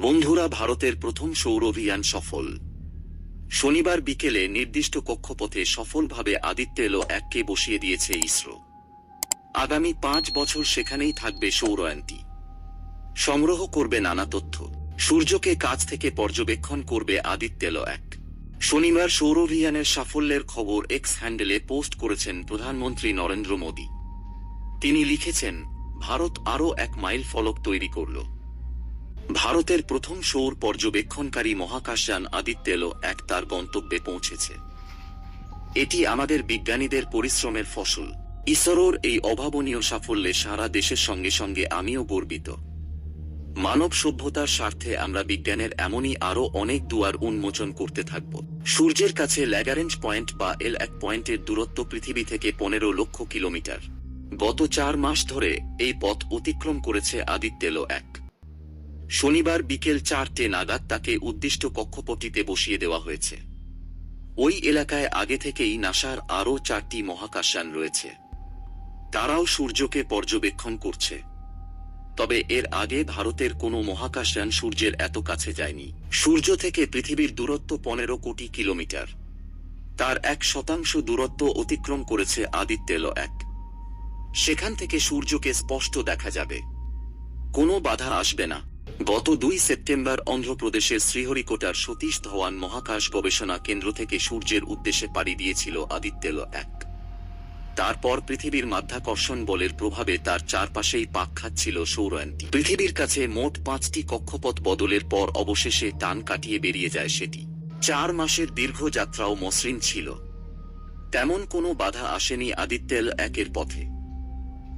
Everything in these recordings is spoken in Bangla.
বন্ধুরা, ভারতের প্রথম সৌর অভিযান সফল। শনিবার বিকেলে নির্দিষ্ট কক্ষপথে সফলভাবে আদিত্য এলো এককে বসিয়ে দিয়েছে ইসরো। আগামী পাঁচ বছর সেখানেই থাকবে সৌরয়ানটি। সংগ্রহ করবে নানা তথ্য। সূর্যকে কাছ থেকে পর্যবেক্ষণ করবে আদিত্য এলো এক। শনিবার সৌর অভিযানের সাফল্যের খবর এক্স হ্যান্ডেলে পোস্ট করেছেন প্রধানমন্ত্রী নরেন্দ্র মোদী। তিনি লিখেছেন, ভারত আরও এক মাইল ফলক তৈরি করল। ভারতের প্রথম সৌর পর্যবেক্ষণকারী মহাকাশযান আদিত্য এলো এক তার গন্তব্যে পৌঁছেছে। এটি আমাদের বিজ্ঞানীদের পরিশ্রমের ফসল। ইসরোর এই অভাবনীয় সাফল্যে সারা দেশের সঙ্গে সঙ্গে আমিও গর্বিত। মানব সভ্যতার স্বার্থে আমরা বিজ্ঞানের এমনই আরও অনেক দুয়ার উন্মোচন করতে থাকব। সূর্যের কাছে ল্যাগারেঞ্জ পয়েন্ট বা এল এক পয়েন্টের দূরত্ব পৃথিবী থেকে পনেরো লক্ষ কিলোমিটার। গত চার মাস ধরে এই পথ অতিক্রম করেছে আদিত্যেলো এক শনিবার বিকেল চারটে নাগাদ তাকে উদ্দিষ্ট কক্ষপটিতে বসিয়ে দেওয়া হয়েছে। ওই এলাকায় আগে থেকেই নাসার আরও চারটি মহাকাশযান রয়েছে। তারাও সূর্যকে পর্যবেক্ষণ করছে। তবে এর আগে ভারতের কোনো মহাকাশযান সূর্যের এত কাছে যায়নি। সূর্য থেকে পৃথিবীর দূরত্ব পনেরো কোটি কিলোমিটার। তার এক শতাংশ দূরত্ব অতিক্রম করেছে আদিত্যেল এক। সেখান থেকে সূর্যকে স্পষ্ট দেখা যাবে। কোনো বাধা আসবে না। গত দুই সেপ্টেম্বর অন্ধ্রপ্রদেশের শ্রীহরিকোটার সতীশ ধওয়ান মহাকাশ গবেষণা কেন্দ্র থেকে সূর্যের উদ্দেশ্যে পাড়ি দিয়েছিল আদিত্যেল এক। তারপর পৃথিবীর মাধ্যাকর্ষণ বলের প্রভাবে তার চারপাশেই পাক খাচ্ছিল সৌরয়ানটি। পৃথিবীর কাছে মোট পাঁচটি কক্ষপথ বদলের পর অবশেষে টান কাটিয়ে বেরিয়ে যায় সেটি। চার মাসের দীর্ঘ যাত্রাও মসৃণ ছিল। তেমন কোনো বাধা আসেনি আদিত্যেল একের পথে।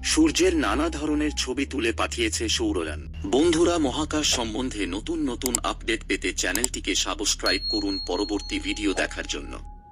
সূর্যের নানা ধরনের ছবি তুলে পাঠিয়েছে সৌরযান বন্ধুরা, মহাকাশ সম্বন্ধে নতুন নতুন আপডেট পেতে চ্যানেলটিকে সাবস্ক্রাইব করুন পরবর্তী ভিডিও দেখার জন্য।